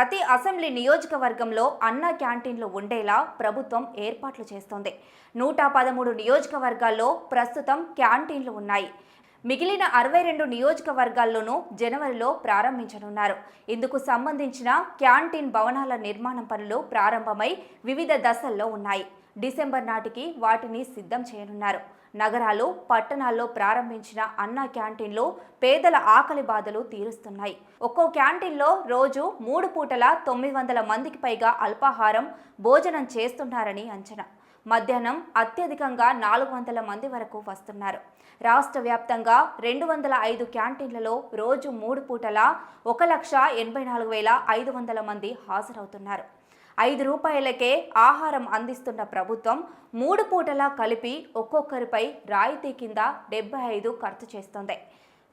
ప్రతి అసెంబ్లీ నియోజకవర్గంలో అన్న క్యాంటీన్లు ఉండేలా ప్రభుత్వం ఏర్పాట్లు చేస్తోంది. నూట పదమూడు నియోజకవర్గాల్లో ప్రస్తుతం క్యాంటీన్లు ఉన్నాయి. మిగిలిన అరవై రెండు నియోజకవర్గాల్లోనూ జనవరిలో ప్రారంభించనున్నారు. ఇందుకు సంబంధించిన క్యాంటీన్ భవనాల నిర్మాణం పనులు ప్రారంభమై వివిధ దశల్లో ఉన్నాయి. డిసెంబర్ నాటికి వాటిని సిద్ధం చేయనున్నారు. నగరాలు పట్టణాల్లో ప్రారంభించిన అన్న క్యాంటీన్లు పేదల ఆకలి బాధలు తీరుస్తున్నాయి. ఒక్కో క్యాంటీన్లో రోజు మూడు పూటల తొమ్మిది వందల మందికి పైగా అల్పాహారం భోజనం చేస్తున్నారని అంచనా. మధ్యాహ్నం అత్యధికంగా నాలుగు వందల మంది వరకు వస్తున్నారు. రాష్ట్ర వ్యాప్తంగా రెండు వందల ఐదు క్యాంటీన్లలో రోజు మూడు పూటల ఒక లక్ష ఎనభై నాలుగు వేల ఐదు వందల మంది హాజరవుతున్నారు. ఐదు రూపాయలకే ఆహారం అందిస్తున్న ప్రభుత్వం మూడు పూటలా కలిపి ఒక్కొక్కరిపై రాయితీ కింద డెబ్బై ఐదు ఖర్చు చేస్తోంది.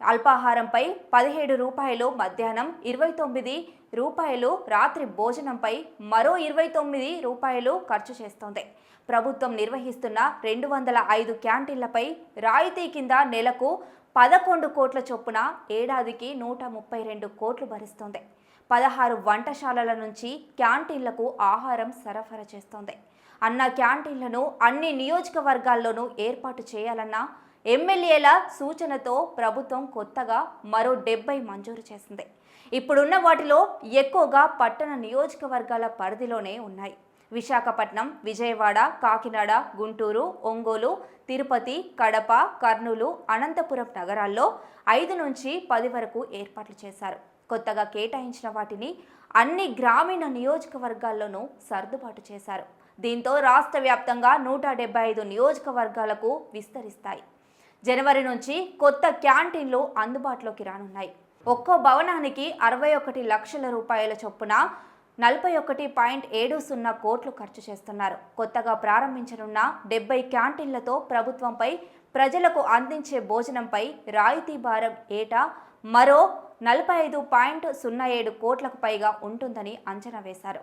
అల్పాహారంపై పదిహేడు రూపాయలు మధ్యాహ్నం ఇరవై తొమ్మిది రూపాయలు రాత్రి భోజనంపై మరో ఇరవై తొమ్మిది రూపాయలు ఖర్చు చేస్తోంది. ప్రభుత్వం నిర్వహిస్తున్న రెండు వందల ఐదు క్యాంటీన్లపై రాయితీ కింద నెలకు పదకొండు కోట్ల చొప్పున ఏడాదికి నూట ముప్పై రెండు కోట్లు భరిస్తోంది. పదహారు వంటశాలల నుంచి క్యాంటీన్లకు ఆహారం సరఫరా చేస్తోంది. అన్న క్యాంటీన్లను అన్ని నియోజకవర్గాల్లోనూ ఏర్పాటు చేయాలన్న ఎమ్మెల్యేల సూచనతో ప్రభుత్వం కొత్తగా మరో డెబ్బై మంజూరు చేసింది. ఇప్పుడున్న వాటిలో ఎక్కువగా పట్టణ నియోజకవర్గాల పరిధిలోనే ఉన్నాయి. విశాఖపట్నం విజయవాడ కాకినాడ గుంటూరు ఒంగోలు తిరుపతి కడప కర్నూలు అనంతపురం నగరాల్లో ఐదు నుంచి పది వరకు ఏర్పాట్లు చేశారు. కొత్తగా కేటాయించిన వాటిని అన్ని గ్రామీణ నియోజకవర్గాల్లోనూ సర్దుబాటు చేశారు. దీంతో రాష్ట్ర వ్యాప్తంగా నూట డెబ్బై ఐదు నియోజకవర్గాలకు విస్తరిస్తాయి. జనవరి నుంచి కొత్త క్యాంటీన్లు అందుబాటులోకి రానున్నాయి. ఒక్కో భవనానికి అరవై ఒకటి లక్షల రూపాయల చొప్పున నలభై ఒకటి పాయింట్ ఏడు సున్నా కోట్లు ఖర్చు చేస్తున్నారు. కొత్తగా ప్రారంభించనున్న డెబ్బై క్యాంటీన్లతో ప్రభుత్వంపై ప్రజలకు అందించే భోజనంపై రాయితీ భారం ఏటా మరో నలభై ఐదు పాయింట్ సున్నా ఏడు కోట్లకు పైగా ఉంటుందని అంచనా వేశారు.